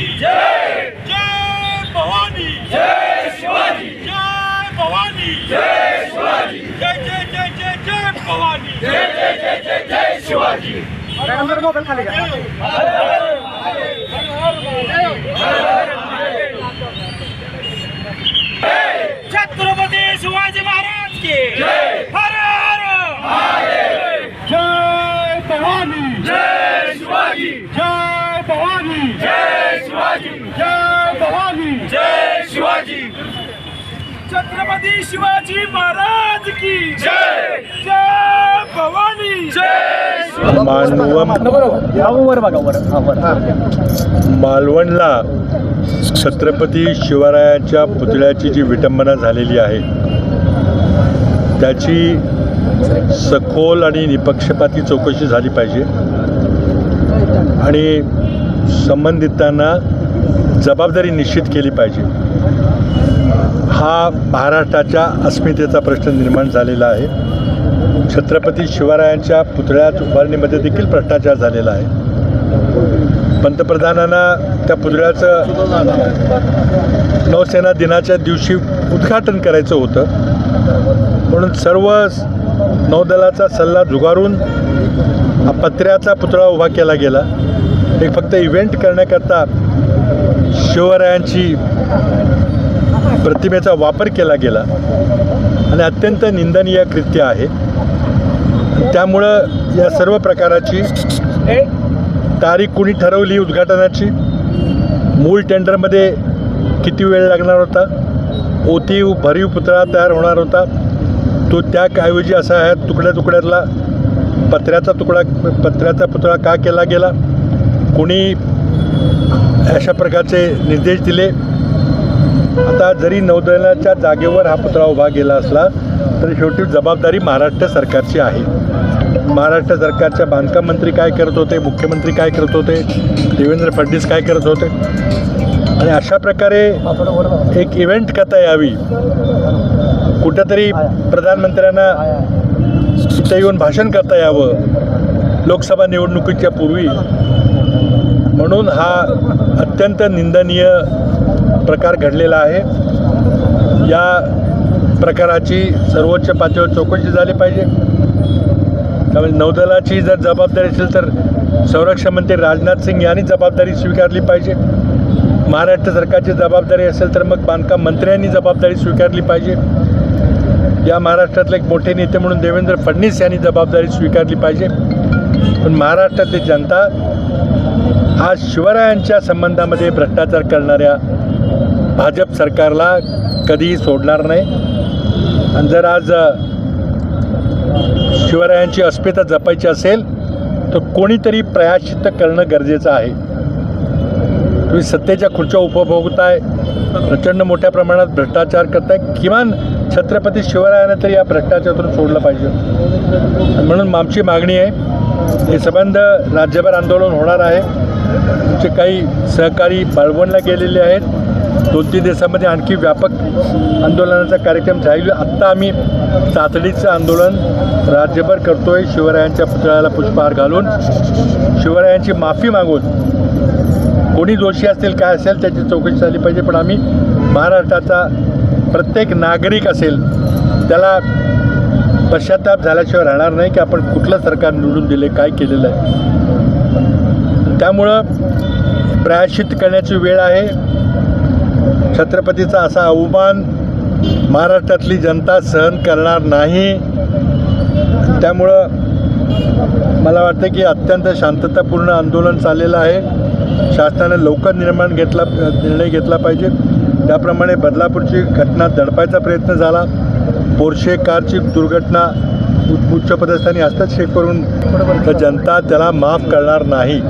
शिवाजी जय जय भवानी जय शिवाजी जय भवानी जय शिवाजी जय जय जय जय जय भवानी जय जय शिवाजी खाली छत्रपती शिवाजी महाराज के हर हर जय भवानी जय शिवाजी जय शिवाजी. जय भवानी. जय शिवाजी. छत्रपती शिवाजी महाराज की जय. जय भवानी. जय मालवणला छत्रपती शिवरायांच्या पुतळ्याची जी विटंबना झालेली आहे त्याची सखोल आणि निपक्षपाती चौकशी झाली पाहिजे. आणि संबंधितांना जबाबदारी निश्चित केली पाहिजे. हा महाराष्ट्राच्या अस्मितेचा प्रश्न निर्माण झालेला आहे. छत्रपती शिवरायांच्या पुतळ्यात उभारणीमध्ये देखील भ्रष्टाचार झालेला आहे. पंतप्रधानांना त्या पुतळ्याचं नौसेना दिनाच्या दिवशी उद्घाटन करायचं होतं. म्हणून सर्व नौदलाचा सल्ला झुगारून हा पत्र्याचा पुतळा उभा केला गेला. एक फक्त इव्हेंट करण्याकरता शिवरायांची प्रतिमेचा वापर केला गेला. आणि अत्यंत निंदनीय कृत्य आहे. त्यामुळं या सर्व प्रकाराची तारीख कुणी ठरवली उद्घाटनाची? मूळ टेंडरमध्ये किती वेळ लागणार होता? ओती भरीव पुतळा तयार होणार होता. तो त्याऐवजी असा आहे तुकड्या तुकड्यातला पत्र्याचा तुकडा पत्र्याचा पुतळा का केला गेला? कोणी अशा प्रकारचे निर्देश दिले. आता जरी नौदलाच्या जागेवर हा पुतळा उभा गेला असला तरी शेवटी जबाबदारी महाराष्ट्र सरकारची आहे. महाराष्ट्र सरकारच्या बांधकाम मंत्री काय करत होते मुख्यमंत्री काय करत होते देवेंद्र फडणवीस काय करत होते? आणि अशा प्रकारे एक इव्हेंट करता यावी. कुठंतरी प्रधानमंत्र्यांना तिथे येऊन भाषण करता यावं. लोकसभा निवडणुकीच्या पूर्वी म्हणून हा अत्यंत निंदनीय प्रकार घडलेला आहे. या प्रकाराची सर्वोच्च पातळीवर चौकशी झाली पाहिजे. त्यामुळे नौदलाची जर जबाबदारी असेल तर संरक्षण मंत्री राजनाथ सिंग यांनी जबाबदारी स्वीकारली पाहिजे. महाराष्ट्र सरकारची जबाबदारी असेल तर मग बांधकाम मंत्र्यांनी जबाबदारी स्वीकारली पाहिजे. या महाराष्ट्रातले एक मोठे नेते म्हणून देवेंद्र फडणवीस यांनी जबाबदारी स्वीकारली पाहिजे. पण महाराष्ट्रातली जनता हा शिवरायांच्या संबंधामध्ये भ्रष्टाचार करणाऱ्या भाजप सरकारला कधीही सोडणार नाही. आणि जर आज शिवरायांची अस्मिता जपायची असेल तर कोणीतरी प्रयाशित करणं गरजेचं आहे. तुम्ही सत्तेच्या खुर्च्या उपभोगताय प्रचंड मोठ्या प्रमाणात भ्रष्टाचार करताय किमान छत्रपती शिवरायांना तरी या भ्रष्टाचारातून सोडलं पाहिजे. म्हणून आमची मागणी आहे हे संबंध राज्यभर आंदोलन होणार आहे. आमचे काही सहकारी बाळवणला गेलेले आहेत. दोन तीन दिवसामध्ये आणखी व्यापक आंदोलनाचा कार्यक्रम जाईल आत्ता आम्ही तातडीचं आंदोलन राज्यभर करतो आहे शिवरायांच्या पुतळ्याला पुष्पहार घालून. शिवरायांची माफी मागून कोणी दोषी असतील काय असेल त्याची चौकशी झाली पाहिजे. पण आम्ही महाराष्ट्राचा प्रत्येक नागरिक असेल त्याला पश्चाताप झाल्याशिवाय राहणार नाही की आपण कुठलं सरकार निवडून दिले काय केलेलं आहे. त्यामुळं प्रायश्चित करण्याची वेळ आहे. छत्रपतीचा असा अवमान महाराष्ट्रातली जनता सहन करणार नाही. त्यामुळं मला वाटतं की अत्यंत शांततापूर्ण आंदोलन चाललेलं आहे. शासनाने लवकर निर्माण घेतला निर्णय घेतला पाहिजे. त्याप्रमाणे बदलापूरची घटना दडपायचा प्रयत्न झाला. पोर्शे कारची दुर्घटना उच्च पदस्थानी हस्तक्षेप करून तर जनता त्याला माफ करणार नाही.